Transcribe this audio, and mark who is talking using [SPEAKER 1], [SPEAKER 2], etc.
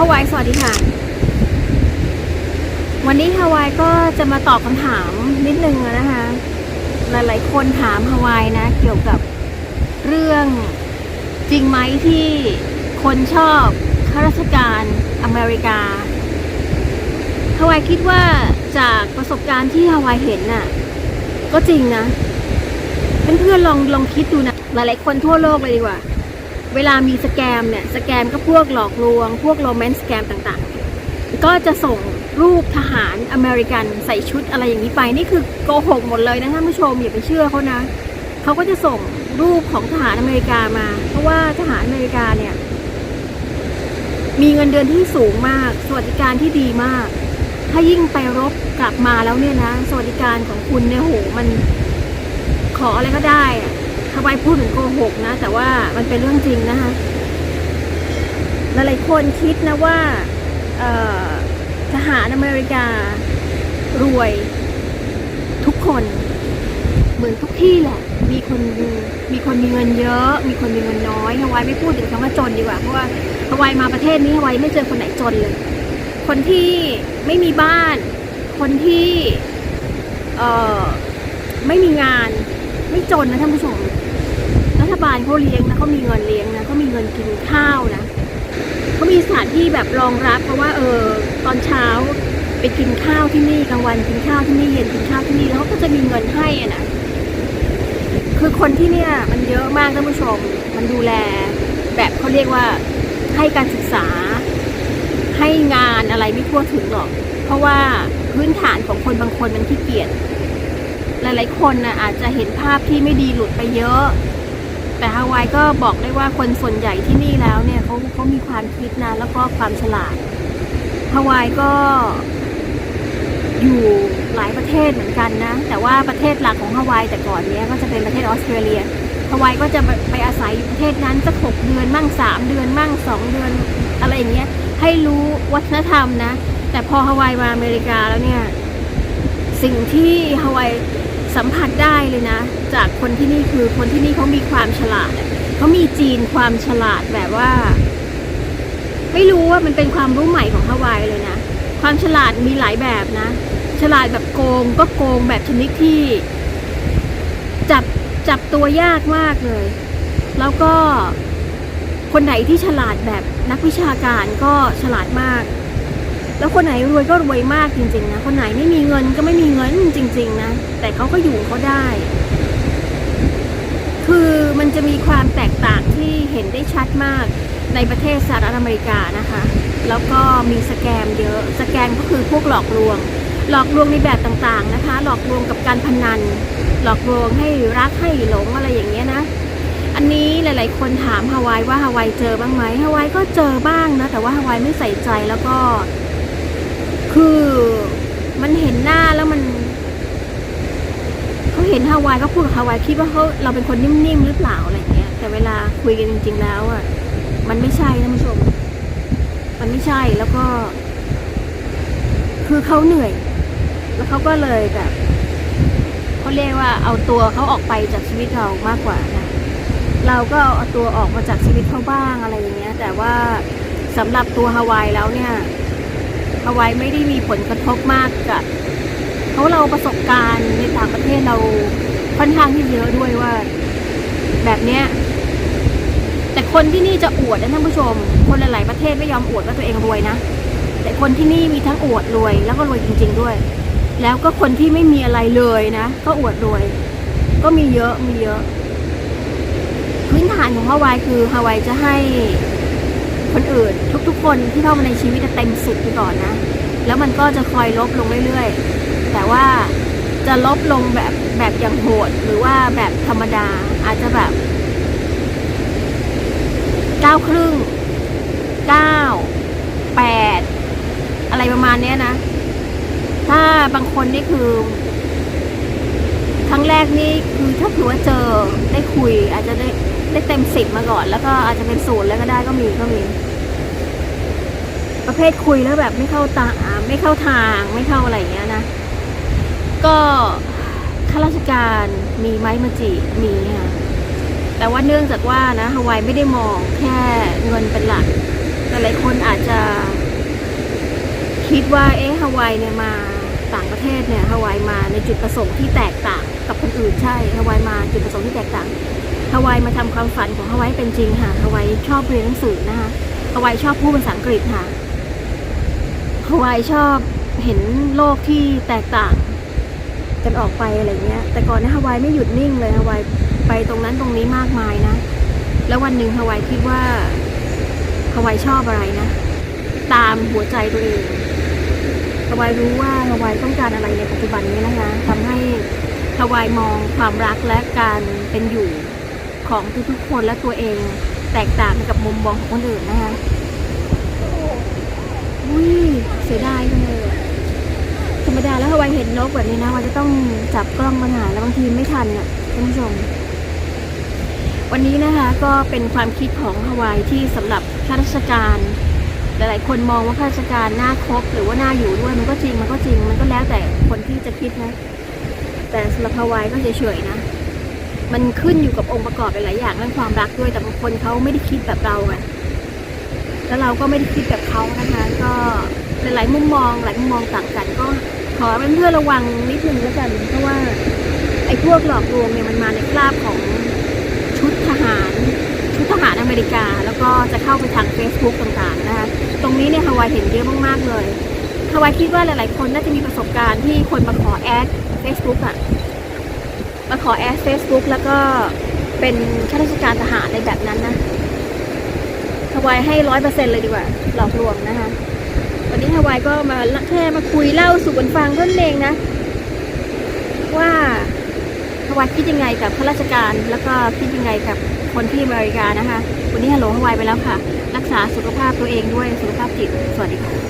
[SPEAKER 1] ฮาวายสวัสดีค่ะ วันนี้ฮาวายก็จะมาตอบคำถามนิดนึงนะคะ หลายๆคนถามฮาวายนะ เกี่ยวกับเรื่องจริงไหมที่คนชอบข้าราชการอเมริกาฮาวายคิดว่าจากประสบการณ์ที่ฮาวายเห็นน่ะ ก็จริงนะเพื่อนๆลองลองคิดดูนะ หลายๆคนทั่วโลกเลยดีกว่า เวลามีสแกมเนี่ยสแกมก็พวกหลอกลวง พวกโรแมนต์สแกมต่างๆ ก็จะส่งรูปทหารอเมริกันใส่ชุดอะไรอย่างนี้ไป นี่คือโกหกหมดเลยนะท่านผู้ชมอย่าไปเชื่อเขานะเขาก็จะส่งรูปของทหารอเมริกามา เพราะว่าทหารอเมริกาเนี่ย มีเงินเดือนที่สูงมาก สวัสดิการที่ดีมาก ถ้ายิ่งไปรบกลับมาแล้วเนี่ยนะ สวัสดิการของคุณเนี่ยโหมันขออะไรก็ได้อะ ทำไมพูดถึงโกหกนะ แต่ว่ามันเป็นเรื่องจริงนะคะหลายๆคนคิดนะว่าทหารอเมริการวยทุกคนเหมือนทุกที่แหละ มีคนมีคนมีเงินเยอะ มีคนมีเงินน้อยฮาวายไม่พูดถึงคำว่าจนดีกว่า เพราะว่าฮาวายมาประเทศนี้ฮาวายไม่เจอคนไหนจนเลย คนที่ไม่มีบ้าน คนที่ เอ่อ ไม่มีงาน ไม่จนนะท่านผู้ชม บาลเขาเลี้ยงนะเขามีเงินเลี้ยงนะเขามีเงินกินข้าวนะเขามีสถานที่แบบรองรับ เพราะว่าเออตอนเช้าไปกินข้าวที่นี่กลางวันกินข้าวที่นี่เย็นกินข้าวที่นี่แล้วเขาก็จะมีเงินให้อะนะคือคนที่เนี่ยมันเยอะมากท่านผู้ชม มันดูแล แบบเขาเรียกว่าให้การศึกษา ให้งานอะไรไม่ทั่วถึงหรอก เพราะว่าพื้นฐานของคนบางคนมันขี้เกียจหลายๆคนนะอาจจะเห็นภาพที่ไม่ดีหลุดไปเยอะ แต่ฮาวายก็บอกได้ว่าคนส่วนใหญ่ที่นี่แล้วเนี่ยเขาเขามีความคิดนะแล้วก็ความฉลาดฮาวายก็อยู่หลายประเทศเหมือนกันนะ แต่ว่าประเทศหลักของฮาวายแต่ก่อนเนี้ยก็จะเป็นประเทศออสเตรเลียฮาวายก็จะไปอาศัยอยู่ประเทศนั้นสักหกเดือนมั่งสามเดือนมั่งสองเดือนอะไรอย่างเงี้ยให้รู้วัฒนธรรมนะ แต่พอฮาวายมาอเมริกาแล้วเนี่ยสิ่งที่ฮาวาย สัมผัสได้เลยนะ จากคนที่นี่คือคนที่นี่เขามีความฉลาดเขามีจีนความฉลาดแบบว่า ไม่รู้ว่ามันเป็นความรู้ใหม่ของฮาวายเลยนะ ความฉลาดมีหลายแบบนะ ฉลาดแบบโกงก็โกงแบบชนิดที่ จับจับตัวยากมากเลย แล้วก็คนไหนที่ฉลาดแบบนักวิชาการก็ฉลาดมาก แล้วคนไหนรวยก็รวยมากจริง ๆ นะ คนไหนไม่มีเงินก็ไม่มีเงินจริง ๆ นะ แต่เขาก็อยู่เขาได้ คือมันจะมีความแตกต่างที่เห็นได้ชัดมากในประเทศสหรัฐอเมริกานะคะ แล้วก็มีสแกมเยอะ สแกมก็คือพวกหลอกลวง หลอกลวงในแบบต่างๆนะคะ หลอกลวงกับการพนัน หลอกลวงให้รักให้หลงอะไรอย่างเงี้ยนะ อันนี้หลายๆ คนถามฮาวายว่าฮาวายเจอบ้างไหมฮาวายก็เจอบ้างนะ แต่ว่าฮาวายไม่ใส่ใจแล้วก็ คือมันเห็นหน้าแล้วมันเขาเห็นฮาวายก็พูดกับฮาวายคิดว่าเขาเราเป็นคนนิ่มๆหรือเปล่าอะไรอย่างเงี้ย แต่เวลาคุยกันจริง ๆ แล้วอะมันไม่ใช่ท่านผู้ชม มันไม่ใช่แล้วก็ คือเขาเหนื่อย แล้วเขาก็เลยแบบเขาเรียกว่าเอาตัวเขาออกไปจากชีวิตเรามากกว่านะเราก็เอาตัวออกมาจากชีวิตเขาบ้างอะไรอย่างเงี้ย แต่ว่าสำหรับตัวฮาวายแล้วเนี่ย ฮาวายไม่ได้มีผลกระทบมากกับเพราะเราประสบการณ์ในต่างประเทศเราค่อนข้างที่เยอะด้วยว่า แบบเนี้ยแต่คนที่นี่จะอวดนะท่านผู้ชม คนหลาย ๆ ประเทศไม่ยอมอวดว่าตัวเองรวยนะแต่คนที่นี่มีทั้งอวดรวย แล้วก็รวยจริง ๆด้วย แล้วก็คนที่ไม่มีอะไรเลยนะก็อวดรวย ก็มีเยอะมีเยอะ พื้นฐานของฮาวายคือฮาวายจะให้ คนอื่นทุกๆ คนที่เข้ามาในชีวิตเต็มสิบไปก่อนนะ แล้วมันก็จะคอยลบลงเรื่อยๆ แต่ว่าจะลบลงแบบแบบอย่างโหดหรือว่าแบบธรรมดาอาจจะแบบเก้าครึ่งเก้าแปดอะไรประมาณเนี้ยนะ ถ้าบางคนนี่คือ ครั้งแรกนี่คือถ้าถือว่าเจอได้คุยอาจจะได้ ได้เต็มสิบมาก่อน แล้วก็อาจจะเป็นศูนย์แล้วก็ได้ก็มีก็มี ประเภทคุยแล้วแบบไม่เข้าตาไม่เข้าทางไม่เข้าอะไรอย่างเงี้ยนะ ก็ข้าราชการมีไหมมาจีมีค่ะแต่ว่าเนื่องจากว่านะฮาวายไม่ได้มองแค่เงินเป็นหลักแต่หลายคนอาจจะคิดว่าเอ๊ะฮาวายเนี่ยมาต่างประเทศเนี่ยฮาวายมาในจุดประสงค์ที่แตกต่างกับคนอื่นใช่ฮาวายมาจุดประสงค์ที่แตกต่าง ฮาวายมาทำความฝันของฮาวายเป็นจริงค่ะฮาวายชอบเรียนหนังสือนะคะฮาวายชอบพูดภาษาอังกฤษค่ะฮาวายชอบเห็นโลกที่แตกต่างกันออกไปอะไรเงี้ย แต่ก่อนนยฮาวายไม่หยุดนิ่งเลยฮาวายไปตรงนั้นตรงนี้มากมายนะ แล้ววันหนึ่งฮาวายคิดว่าฮาวายชอบอะไรนะ ตามหัวใจตัวเองฮาวายรู้ว่าฮาวายต้องการอะไรในปัจจุบันนี้นะคะทำให้ฮาวายมองความรักและการเป็นอยู่ ของทุกๆคนและตัวเอง แตกต่างกับมุมมองของคนอื่นนะคะอุ้ยเสียดายจังเลยธรรมดาแล้วฮาวายเห็นนกแบบนี้นะวันจะต้องจับกล้องมาถ่ายแล้วบางทีไม่ทันอะท่านผู้ชม วันนี้นะคะก็เป็นความคิดของฮาวายที่สำหรับข้าราชการ หลายๆ คนมองว่าข้าราชการน่าคบหรือว่าน่าอยู่ด้วยมันก็จริงมันก็จริง มันก็แล้วแต่คนที่จะคิดนะ แต่สำหรับฮาวายก็เฉยๆนะ มันขึ้นอยู่กับองค์ประกอบหลายอย่างเรื่องความรักด้วย แต่บางคนเขาไม่ได้คิดแบบเราไงแล้วเราก็ไม่ได้คิดแบบเขานะคะ ก็หลายๆมุมมองหลายมุมมองต่างกันก็ขอเป็นเพื่อนระวังนิดนึงแล้วกันเพราะว่าไอ้พวกหลอกลวงเนี่ยมันมาในคราบของชุดทหารชุดทหารอเมริกา แล้วก็จะเข้าไปทาง Facebook ต่างๆนะคะตรงนี้เนี่ยฮาวายเห็นเยอะมากๆเลยฮาวายคิดว่าหลายๆคนน่าจะมีประสบการณ์ที่คนมาขอแอด Facebook อะ มาขอแอด Facebook แล้วก็เป็นข้าราชการทหารในแบบนั้นนะฮาวายให้ร้อยเปอร์เซ็นเลยดีกว่า หลอกลวงนะคะ วันนี้ฮาวายก็มาแค่มาคุยเล่าสู่กันฟังเท่านั้นเองนะ ว่าฮาวายคิดยังไงกับข้าราชการแล้วก็คิดยังไงกับคนที่อเมริกานะคะ วันนี้ฮัลโหลฮาวายไปแล้วค่ะ รักษาสุขภาพตัวเองด้วยสุขภาพจิต สวัสดีค่ะ